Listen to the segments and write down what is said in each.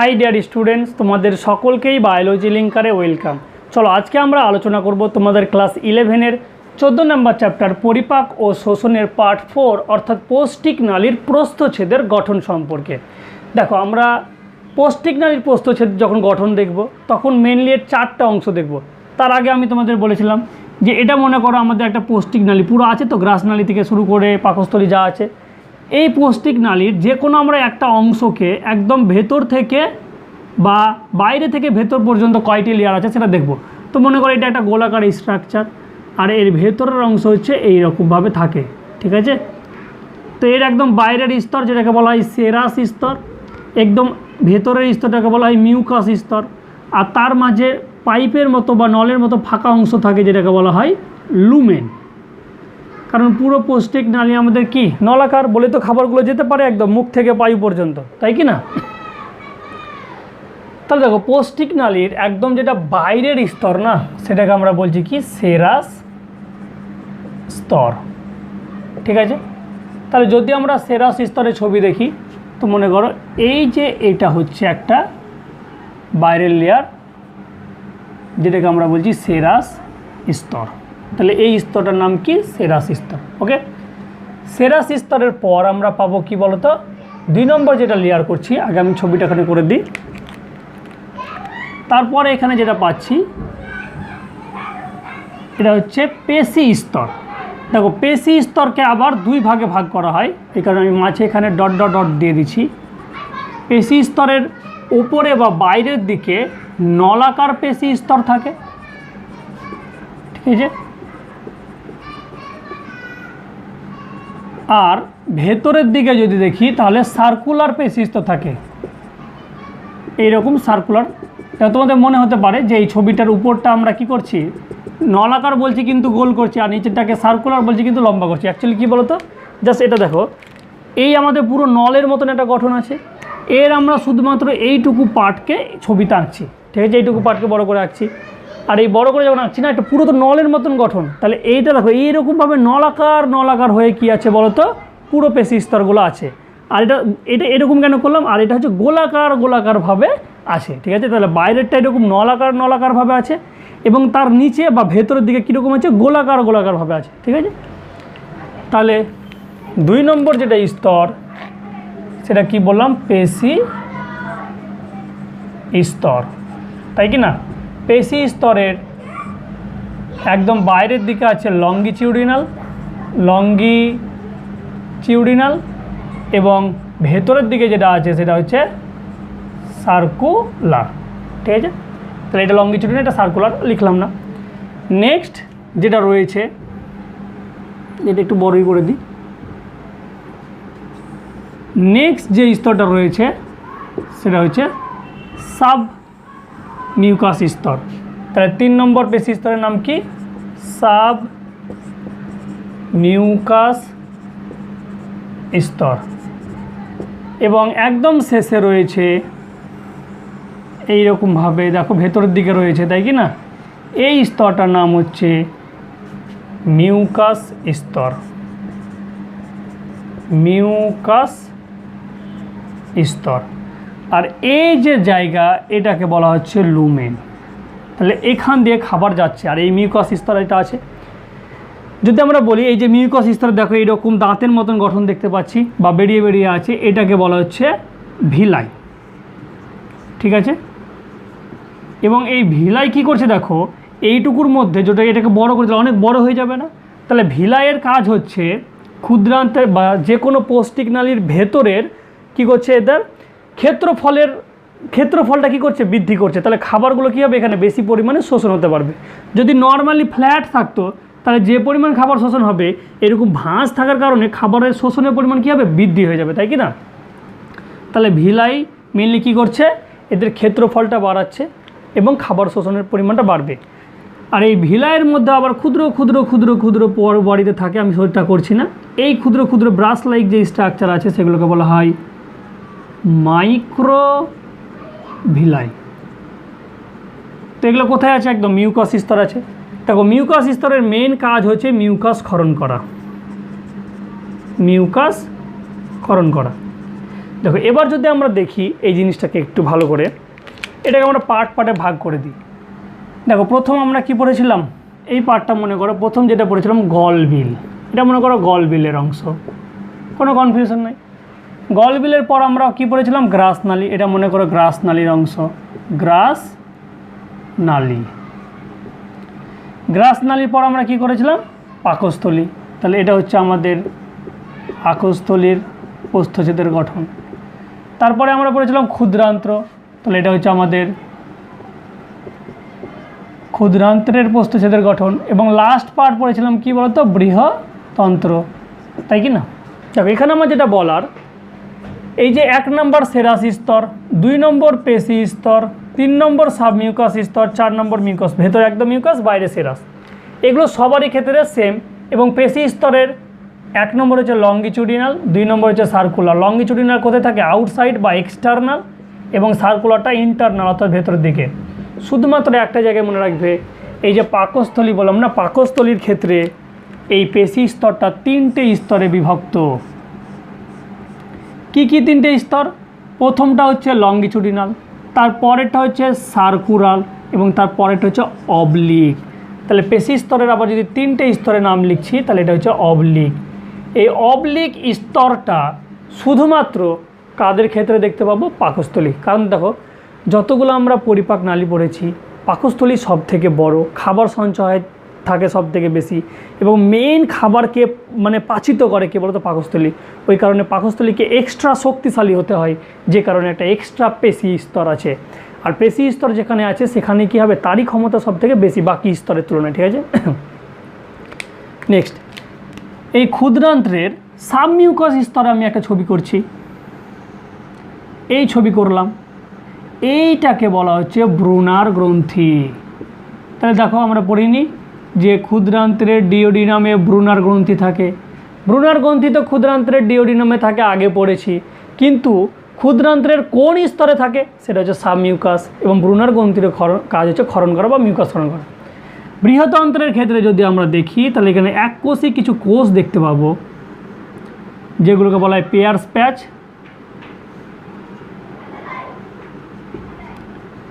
High dear students তোমাদের সকলকেই biology লিঙ্কারে welcome চলো, আজকে আমরা আলোচনা করব তোমাদের ক্লাস ইলেভেনের চোদ্দ নম্বর চ্যাপ্টার পরিপাক ও শোষণের পার্ট ফোর অর্থাৎ পৌষ্টিক নালীর প্রস্থচ্ছেদের গঠন সম্পর্কে। দেখো, আমরা পৌষ্টিক নালীর প্রস্থচ্ছেদ যখন গঠন দেখব, তখন মেনলি এর চারটা অংশ দেখব। তার আগে আমি তোমাদের বলেছিলাম যে এটা মনে করো আমাদের একটা পৌষ্টিক নালী, পুরো আছে তো? গ্রাস নালী থেকে শুরু করে পাকস্থলী যা আছে। এই পৌষ্টিক নালীর যে কোনো আমরা একটা অংশকে একদম ভেতর থেকে বা বাইরে থেকে ভেতর পর্যন্ত কয়টি লেয়ার আছে সেটা দেখব। তো মনে করো এটা একটা গোলাকার স্ট্রাকচার আর এর ভেতরের অংশ হচ্ছে এই রকমভাবে থাকে, ঠিক আছে? তো এর একদম বাইরের স্তর যেটাকে বলা হয় সেরাস স্তর, একদম ভেতরের স্তরটাকে বলা হয় মিউকাস স্তর, আর তার মাঝে পাইপের মতো বা নলের মতো ফাঁকা অংশ থাকে যেটাকে বলা হয় লুমেন কারণ পুরো পৌষ্টিক নালী আমাদের কি? নলাকার, বলে তো খাবারগুলো যেতে পারে একদম মুখ থেকে পায়ু পর্যন্ত, তাই কি না? তাহলে দেখো, পৌষ্টিক নালীর একদম যেটা বাইরের স্তর না, সেটাকে আমরা বলছি কি? সেরাস স্তর, ঠিক আছে? তাহলে যদি আমরা সেরাস স্তরের ছবি দেখি, তো মনে করো এই যে এটা হচ্ছে একটা বাইরের লেয়ার যেটাকে আমরা বলছি সেরাস স্তর। তাহলে এই স্তরটার নাম কি? সেরাস স্তর ওকে সেরাস স্তরের পর আমরা পাবো কি বলতো? দুই নম্বর যেটা লেয়ার করছি, আগে আমি ছবিটা এখানে করে দিই। তারপরে এখানে যেটা পাচ্ছি, এটা হচ্ছে পেশি স্তর। দেখো, পেশি স্তরকে আবার দুই ভাগে ভাগ করা হয়, এই কারণে আমি মাঝে এখানে ডট ডট ডট দিয়ে দিচ্ছি। পেশি স্তরের উপরে বা বাইরের দিকে নলাকার পেশি স্তর থাকে, ঠিক আছে? আর ভেতরের দিকে যদি দেখি, তাহলে সার্কুলার পেশি স্তর থাকে। এইরকম সার্কুলার তা তোমাদের মনে হতে পারে যে এই ছবিটার উপরটা আমরা কি করছি? নলাকার বলছি কিন্তু গোল করছি, আর নিচেরটাকে সার্কুলার বলছি কিন্তু লম্বা করছি। অ্যাকচুয়ালি কী বলতো? জাস্ট এটা দেখো। এই আমাদের পুরো নলের মতন একটা গঠন আছে। এর আমরা শুধুমাত্র এইটুকু পার্টকে ছবিতে আঁকছি। ঠিক আছে? এইটুকু পার্টকে বড় করে আঁকছি। আর এই বড় করে যখন আঁকছি না এটা পুরো তো নলের মতন গঠন, তাহলে এইটা দেখো, এইরকমভাবে নলাকার নলাকার হয়ে কি আছে বলো তো পুরো পেশি স্তরগুলো আছে। আর এটা এটা এরকম কেন করলাম? আর এটা হচ্ছে গোলাকার গোলাকারভাবে আছে, ঠিক আছে? তাহলে বাইরেরটা এরকম নলাকার নলাকারভাবে আছে এবং তার নিচে বা ভেতরের দিকে কীরকম আছে? গোলাকার গোলাকারভাবে আছে, ঠিক আছে? তাহলে দুই নম্বর যেটা স্তর, সেটা কি বললাম? পেশি স্তর, তাই কি না? পেশি স্তরের, একদম বাইরের দিকে আছে লঙ্গিচিউডিনাল লঙ্গিচিউডিনাল এবং ভেতরের দিকে যেটা আছে সেটা হচ্ছে সার্কুলার ঠিক আছে? তাহলে এটা লঙ্গিচিউডিনাল এটা সার্কুলার লিখলাম না। নেক্সট যেটা রয়েছে, এটা একটু বড়ই করে দিই। নেক্সট যে স্তরটা রয়েছে, সেটা হচ্ছে সাব মিউকাস স্তর। তাহলে তিন নম্বর পেশি স্তরের নাম কি? সাব মিউকাস স্তর। এবং একদম শেষে রয়েছে এই রকমভাবে দেখো ভেতরের দিকে রয়েছে, তাই কি না? এই স্তরটার নাম হচ্ছে মিউকাস স্তর। মিউকাস স্তর। আর এই যে জায়গা, এটাকে বলা হচ্ছে লুমেন। তাহলে এখান দিয়ে খাবার যাচ্ছে, আর এই মিউকাস স্তর এটা আছে। যদি আমরা বলি, এই যে মিউকাস স্তর, দেখো এইরকম দাঁতের মতন গঠন দেখতে পাচ্ছি, বা বেরিয়ে বেরিয়ে আছে, এটাকে বলা হচ্ছে ভিলাই। ঠিক আছে? এবং এই ভিলাই কি করছে দেখো, এইটুকুর মধ্যে যেটা এটাকে বড় করে অনেক বড় হয়ে যাবে না? তাহলে ভিলাইয়ের কাজ হচ্ছে ক্ষুদ্রান্তের বা যে কোনো পৌষ্টিক নালীর ভেতরের কি করছে এদের? ক্ষেত্রফলের, ক্ষেত্রফলটা কি করছে? বৃদ্ধি করছে। তাহলে খাবারগুলো কী হবে? এখানে বেশি পরিমাণে শোষণ হতে পারবে। যদি নর্মালি ফ্ল্যাট থাকতো, তাহলে যে পরিমাণ খাবার শোষণ হবে, এরকম ভাঁজ থাকার কারণে খাবারের শোষণের পরিমাণ কী হবে? বৃদ্ধি হয়ে যাবে, তাই কি না? তাহলে ভিলাই মেনলি কী করছে? এদের ক্ষেত্রফলটা বাড়াচ্ছে এবং খাবার শোষণের পরিমাণটা বাড়বে। আর এই ভিলাইয়ের মধ্যে আবার ক্ষুদ্র ক্ষুদ্র ক্ষুদ্র ক্ষুদ্র পর বাড়িতে থাকে, আমি সেটা করছি না। এই ক্ষুদ্র ক্ষুদ্র ব্রাশ লাইক যে স্ট্রাকচার আছে, সেগুলোকে বলা হয় মাইক্রো ভিলাই তো এগুলো কোথায় আছে একদম? মিউকাস স্তর আছে। দেখো, মিউকাস স্তরের মেন কাজ হচ্ছে মিউকাস ক্ষরণ করা। মিউকাস ক্ষরণ করা। দেখো, এবার যদি আমরা দেখি এই জিনিসটাকে একটু ভালো করে, এটাকে আমরা পার্ট পার্টে ভাগ করে দিই। দেখো, প্রথম আমরা কি পড়েছিলাম? এই পার্টটা মনে করো, প্রথম যেটা পড়েছিলাম গল বিল এটা মনে করো গল বিলের অংশ। কোনো কনফিউশন নাই? গল বিলের পর আমরা কি পড়েছিলাম? গ্রাস নালী। এটা মনে করো গ্রাস নালীর অংশ। গ্রাস নালী। গ্রাস নালীর পর আমরা কি করেছিলাম? পাকস্থলী। তাহলে এটা হচ্ছে আমাদের আকস্থলীর প্রস্থচ্ছেদের গঠন। তারপরে আমরা পড়েছিলাম ক্ষুদ্রান্ত্র। তাহলে এটা হচ্ছে আমাদের ক্ষুদ্রান্ত্রের প্রস্থচ্ছেদের গঠন। এবং লাস্ট পার্ট পড়েছিলাম কি বলতো? বৃহতন্ত্র। তাই কি না? দেখো, এখানে আমার যেটা বলার এই যে এক নম্বর সেরাস স্তর, দুই নম্বর পেশি স্তর, তিন নম্বর সাবমিউকাস স্তর, চার নম্বর মিউকাস, ভেতরে একদম মিউকাস, বাইরে সেরাস। এগুলো সবারই ক্ষেত্রে সেম এবং পেশি স্তরের এক নম্বর হচ্ছে লঙ্গিচুডিনাল দুই নম্বর হচ্ছে সার্কুলার লঙ্গিচুডিনাল কোথায় থাকে? আউটসাইড বা এক্সটার্নাল এবং সার্কুলারটা ইন্টারনাল অর্থাৎ ভেতরের দিকে। শুধুমাত্র একটা জায়গায় মনে রাখবে, এই যে পাকস্থলী বললাম না, পাকস্থলীর ক্ষেত্রে এই পেশি স্তরটা তিনটে স্তরে বিভক্ত। কি কি তিনটে স্তর? প্রথমটা হচ্ছে লঙ্গিচুডিনাল তারপরেরটা হচ্ছে সার্কুরাল এবং তারপরেরটা হচ্ছে অবলিক তাহলে পেশি স্তরের আবার যদি তিনটে স্তরের নাম লিখছি, তাহলে এটা হচ্ছে অবলিক এই অবলিক স্তরটা শুধুমাত্র কাদের ক্ষেত্রে দেখতে পাবো? পাকস্থলী। কারণ দেখো, যতগুলো আমরা পরিপাক নালী পড়েছি, পাকস্থলী সব থেকে বড়। খাবার সঞ্চয় থাকে সব থেকে বেশি। এবং মেইন খাবারকে মানে পাচিত করে কে বলতো? পাকস্থলী। ওই কারণে পাকস্থলীকে এক্সট্রা শক্তিশালী হতে হয়, যে কারণে একটা এক্সট্রা পেশি স্তর আছে। আর পেশি স্তর যেখানে আছে, সেখানে কী হবে? তারই ক্ষমতা সব থেকে বেশি, বাকি স্তরের তুলনায়, ঠিক আছে? নেক্সট এই ক্ষুদ্রান্ত্রের সাবমিউকাস স্তরে আমি একটা ছবি করছি। এই ছবি করলাম। এইটাকে বলা হচ্ছে ব্রুনার গ্রন্থি। তাহলে দেখো, আমরা পড়িনি। যে ক্ষুদ্রান্ত্রের ডিওডিনামে ব্রুনার গ্রন্থি থাকে। ব্রুনার গ্রন্থি তো ক্ষুদ্রান্ত্রের ডিওডিনামে থাকে, আগে পড়েছি। কিন্তু ক্ষুদ্রান্ত্রের কোন স্তরে থাকে, সেটা হচ্ছে সাবমিউকাস এবং ব্রুনার গ্রন্থির কাজ হচ্ছে ক্ষরণ করা বা মিউকাস ক্ষরণ করা। বৃহতন্ত্রের ক্ষেত্রে যদি আমরা দেখি, তাহলে এখানে এক কোষে কিছু কোষ দেখতে পাবো, যেগুলোকে বলা হয় পেয়ার্স প্যাচ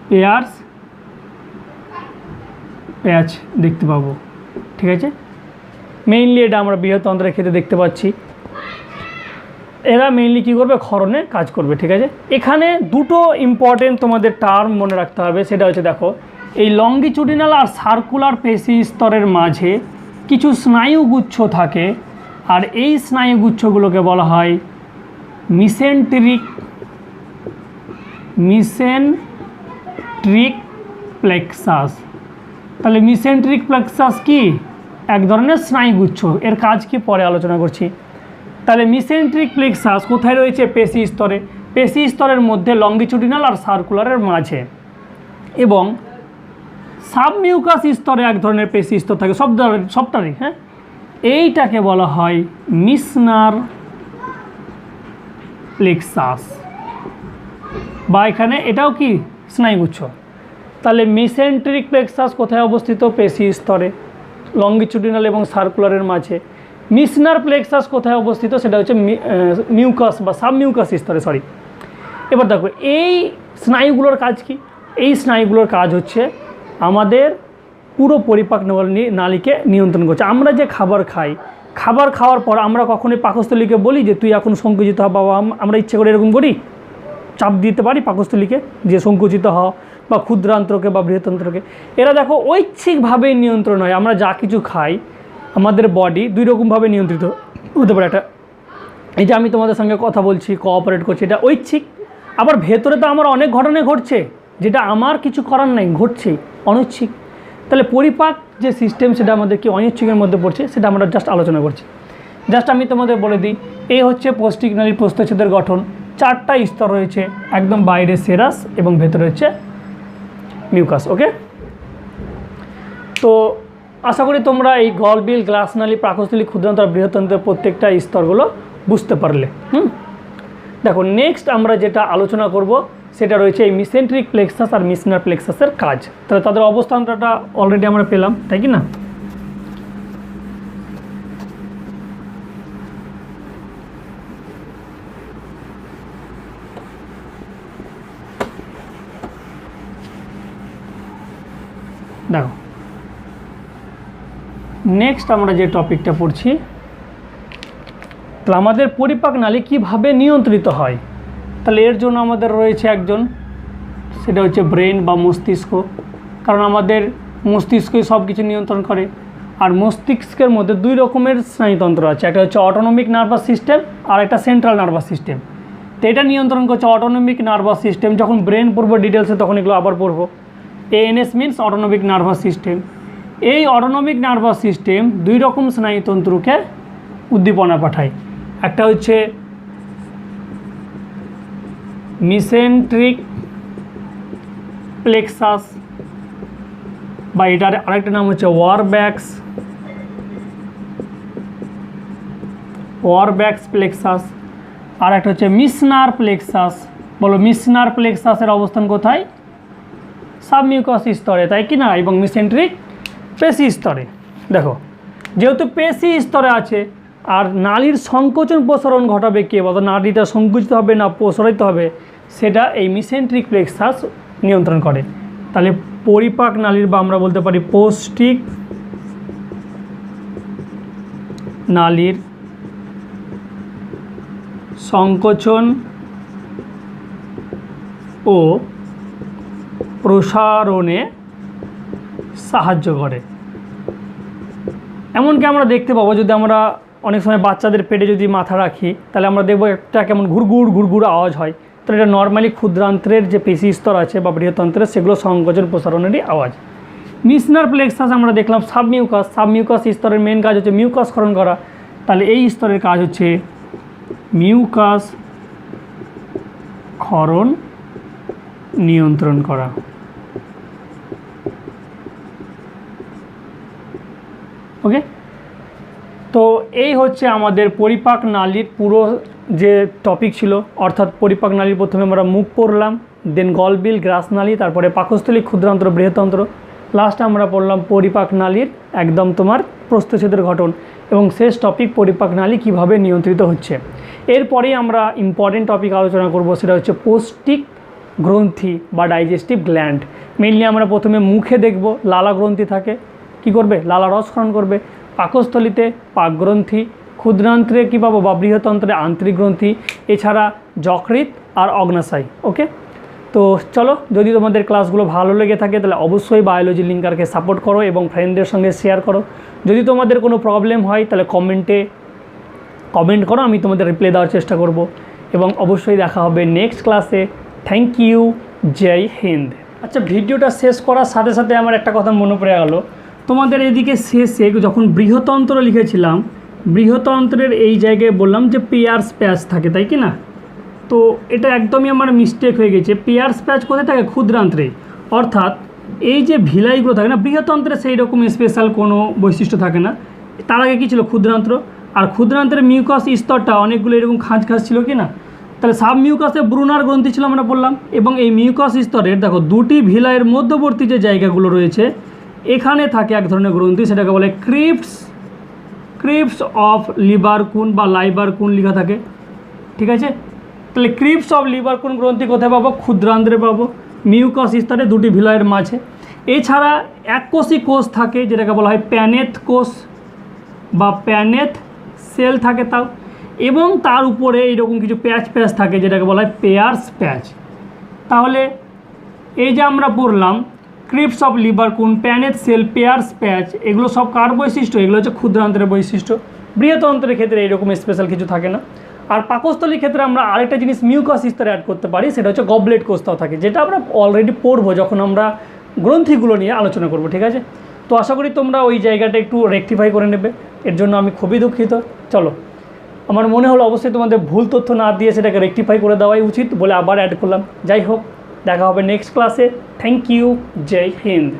পেয়ার্স প্যাচ দেখতে পাবো, ঠিক আছে? মেইনলি এটা আমরা বৃহতন্ত্রের ক্ষেত্রে দেখতে পাচ্ছি। এরা মেইনলি কী করবে? ক্ষরণে কাজ করবে, ঠিক আছে? এখানে দুটো ইম্পর্টেন্ট তোমাদের টার্ম মনে রাখতে হবে, সেটা হচ্ছে দেখো, এই লঙ্গিচুডিনাল আর সার্কুলার পেশি স্তরের মাঝে কিছু স্নায়ুগুচ্ছ থাকে, আর এই স্নায়ুগুচ্ছগুলোকে বলা হয় মিসেন্ট্রিক মিসেন্ট্রিক প্লেক্সাস তাহলে মিসেন্ট্রিক প্লেক্সাস কি? এক ধরনের স্নায়ুগুচ্ছ। এর কাজ কি? পরে আলোচনা করছি। তাহলে মিসেন্ট্রিক প্লেক্সাস কোথায় রয়েছে? পেশি স্তরে। পেশি স্তরের মধ্যে লঙ্গিচুডিনাল আর সার্কুলারের মাঝে। এবং সাবমিউকাস স্তরে এক ধরনের পেশি স্তর থাকে। সব ধরনের, সবটারই হ্যাঁ? এইটাকে বলা হয় মিসনার প্লেক্সাস। বা এখানে এটাও কি? স্নায়ুগুচ্ছ। তাহলে মিসেন্ট্রিক প্লেক্সাস কোথায় অবস্থিত? পেশি স্তরে লঙ্গিচুডিনাল এবং সার্কুলারের মাঝে। মিসনার প্লেক্সাস কোথায় অবস্থিত? সেটা হচ্ছে মিউকাস বা সাবমিউকাস স্তরে সরি এবার দেখো, এই স্নায়ুগুলোর কাজ কি? এই স্নায়ুগুলোর কাজ হচ্ছে আমাদের পুরো পরিপাক নালী- নালীকে নিয়ন্ত্রণ করছে। আমরা যে খাবার খাই, খাবার খাওয়ার পর আমরা কখনোই পাকস্থলীকে বলি যে, তুই এখন সংকুচিত হ, বাবা, আমরা ইচ্ছে করে এরকম করি। চাপ দিতে পারি পাকস্থলীকে যে, সংকুচিত হ। বা ক্ষুদ্রান্ত্রকে বা বৃহতন্ত্রকে এরা দেখো ঐচ্ছিকভাবেই নিয়ন্ত্রণ হয়। আমরা যা কিছু খাই, আমাদের বডি দুই রকমভাবে নিয়ন্ত্রিত হতে পারে। একটা, এই যে আমি তোমাদের সঙ্গে কথা বলছি কোঅপারেট করছি, এটা ঐচ্ছিক। আবার ভেতরে তো আমার অনেক ঘটনা ঘটছে, যেটা আমার কিছু করার নাই ঘটছে অনৈচ্ছিক। তাহলে পরিপাক যে সিস্টেম সেটা আমাদের কি অনৈচ্ছিকের মধ্যে পড়ছে, সেটা আমরা জাস্ট আলোচনা করছি। জাস্ট আমি তোমাদের বলে দিই এই হচ্ছে পৌষ্টিক নালীর প্রস্থচ্ছেদের গঠন। চারটা স্তর রয়েছে, একদম বাইরে সেরাস এবং ভেতরে হচ্ছে মিউকাস ওকে তো আশা করি তোমরা এই গলবিল গ্লাস নালি প্রাকস্থলী ক্ষুদ্রান্তর, বৃহত্তন্ত্রের প্রত্যেকটা স্তরগুলো বুঝতে পারলে, হুম? দেখো নেক্সট আমরা যেটা আলোচনা করব, সেটা রয়েছে এই মিসেন্ট্রিক প্লেক্সাস আর মিসনার প্লেক্সাসের কাজ। তাহলে তাদের অবস্থানটা অলরেডি আমরা পেলাম, তাই কি না? দেখো। নেক্সট আমরা যে টপিকটা পড়ছি, তাহলে আমাদের পরিপাক নালী কীভাবে নিয়ন্ত্রিত হয়? তাহলে এর জন্য আমাদের রয়েছে একজন, সেটা হচ্ছে ব্রেন বা মস্তিষ্ক। কারণ আমাদের মস্তিষ্কই সব কিছু নিয়ন্ত্রণ করে, আর মস্তিষ্কের মধ্যে দুই রকমের স্নায়ুতন্ত্র আছে। একটা হচ্ছে অটোনমিক নার্ভাস সিস্টেম আর একটা সেন্ট্রাল নার্ভাস সিস্টেম তো এটা নিয়ন্ত্রণ করছে অটোনমিক নার্ভাস সিস্টেম যখন ব্রেন পড়ব ডিটেলসে তখন এগুলো আবার পড়ব। ANS means autonomic nervous system এই অটোনমিক নার্ভাস সিস্টেম দুই রকম স্নায়ুতন্ত্রকে উদ্দীপনা পাঠায়। একটা হচ্ছে মিসেন্ট্রিক প্লেক্সাস বা এটার আরেকটা নাম হচ্ছে ওয়ারব্যাক্স ওয়ারব্যাক্স প্লেক্সাস আর একটা হচ্ছে মিসনার প্লেক্সাস বলো মিসনার প্লেক্সাসের অবস্থান কোথায়? সাবমিউকাস স্তরে, তাই কি না? এবং মিসেন্ট্রিক পেশি স্তরে। দেখো, যেহেতু পেশি স্তরে আছে, আর নালীর সংকোচন প্রসারণ ঘটাবে কে? বলতো নালীটা সংকুচিত হবে না প্রসারিত হবে, সেটা এই মিসেন্ট্রিক প্লেক্সাস নিয়ন্ত্রণ করে। তাহলে পরিপাক নালীর বা আমরা বলতে পারি পৌষ্টিক নালীর সংকোচন ও প্রসারণে সাহায্য করে। এমনকি আমরা দেখতে পাবো, যদি আমরা অনেক সময় বাচ্চাদের পেটে যদি মাথা রাখি, তাহলে আমরা দেখব একটা কেমন ঘুরঘুর ঘুরঘুর আওয়াজ হয়। তো এটা নর্মালি ক্ষুদ্রান্ত্রের যে পেশি স্তর আছে বা বৃহতন্ত্রের সেগুলো সংকোচন প্রসারণেরই আওয়াজ। মিসনার প্লেক্সাস আমরা দেখলাম সাবমিউকাস। সাবমিউকাস স্তরের মেন কাজ হচ্ছে মিউকাস ক্ষরণ করা। তাহলে এই স্তরের কাজ হচ্ছে মিউকাস ক্ষরণ নিয়ন্ত্রণ করা। ওকে তো এই হচ্ছে আমাদের পরিপাক নালীর পুরো যে টপিক ছিল, অর্থাৎ পরিপাক নালীর প্রথমে আমরা মুখ পড়লাম দেন গলবিল, গ্রাস নালী, তারপরে পাকস্থলী ক্ষুদ্রান্তর বৃহতন্ত্র। লাস্ট আমরা পড়লাম পরিপাক নালীর একদম তোমার প্রস্থচ্ছেদের ঘটন এবং শেষ টপিক পরিপাক নালী কীভাবে নিয়ন্ত্রিত হচ্ছে। এরপরেই আমরা ইম্পর্টেন্ট টপিক আলোচনা করব, সেটা হচ্ছে পৌষ্টিক গ্রন্থি বা ডাইজেস্টিভ গ্ল্যান্ড মেনলি আমরা প্রথমে মুখে দেখব, লালা গ্রন্থি থাকে কি করবে? লালা রসক্ষরণ করবে। পাকস্থলিতে পাকগ্রন্থি, ক্ষুদ্রান্ত্রে কী পাবো বা বৃহতন্ত্রে আন্তরিক গ্রন্থি, এছাড়া যকৃৎ আর অগ্নাশয় ওকে তো চলো, যদি তোমাদের ক্লাসগুলো ভালো লেগে থাকে, তাহলে অবশ্যই বায়োলজি লিঙ্কারকে সাপোর্ট করো এবং ফ্রেন্ডদের সঙ্গে শেয়ার করো। যদি তোমাদের কোনো প্রবলেম হয়, তাহলে কমেন্টে কমেন্ট করো, আমি তোমাদের রিপ্লাই দেওয়ার চেষ্টা করব। এবং অবশ্যই দেখা হবে নেক্সট ক্লাসে থ্যাংক ইউ জয় হিন্দ আচ্ছা ভিডিওটা শেষ করার সাথে সাথে আমার একটা কথা মনে পড়ে গেল। তোমাদের এদিকে শেষে যখন বৃহতন্ত্র লিখেছিলাম বৃহতন্ত্রের এই জায়গায় বললাম যে পেয়ার্স প্যাচ থাকে, তাই কি না? তো এটা একদমই আমার মিস্টেক হয়ে গেছে। পেয়ার্স প্যাচ কোথায় থাকে? ক্ষুদ্রান্ত্রে। অর্থাৎ এই যে ভিলাইগুলো থাকে না বৃহতন্ত্রে সেই রকম স্পেশাল কোনো বৈশিষ্ট্য থাকে না। তার আগে কী ছিল? ক্ষুদ্রান্ত্র। আর ক্ষুদ্রান্ত্রের মিউকাস স্তরটা অনেকগুলো এরকম খাঁজ খাঁজ ছিল কি না? তাহলে সাব মিউকাসে ব্রুনার গ্রন্থি ছিল আমরা বললাম, এবং এই মিউকাস স্তরের, দেখো, দুটি ভিলাইয়ের মধ্যবর্তী যে জায়গাগুলো রয়েছে এখানে থাকে এক ধরনের গ্রন্থি, সেটাকে বলে ক্রিপস। ক্রিপস অফ লিভারকুন বা লাইবার লাইবারকুন লেখা থাকে। ঠিক আছে? তাহলে ক্রিপস অফ লিভারকুন গ্রন্থি কোথায় পাবো? ক্ষুদ্রান্ধ্রে পাবো। মিউকাস স্তরে দুটি ভিলয়ের মাঝে। এছাড়া এককোষী কোষ থাকে, যেটাকে বলা হয় প্যানেথ কোষ বা প্যানেথ সেল থাকে তাও। এবং তার উপরে এইরকম কিছু প্যাচ প্যাচ থাকে, যেটাকে বলা হয় পেয়ার্স প্যাচ। তাহলে এই যে আমরা পড়লাম crypts of Lieberkuhn Paneth cell Peyer's patch এগুলো সব কার বৈশিষ্ট্য? এগুলো হচ্ছে ক্ষুদ্রান্তরের বৈশিষ্ট্য। বৃহতন্ত্রের ক্ষেত্রে এইরকম স্পেশাল কিছু থাকে না। আর পাকস্থলীর ক্ষেত্রে আমরা আরেকটা জিনিস মিউকাস স্তরে অ্যাড করতে পারি, সেটা হচ্ছে গবলেট কোস্তাও থাকে, যেটা আমরা অলরেডি পড়ব যখন আমরা গ্রন্থিগুলো নিয়ে আলোচনা করব, ঠিক আছে? তো আশা করি তোমরা ওই জায়গাটা একটু রেকটিফাই করে নেবে। এর জন্য আমি খুবই দুঃখিত। চলো, আমার মনে হলো অবশ্যই তোমাদের ভুল তথ্য না দিয়ে সেটাকে রেকটিফাই করে দেওয়াই উচিত বলে আবার অ্যাড করলাম। যাই হোক দেখা হবে নেক্সট ক্লাসে থ্যাংক ইউ জয় হিন্দ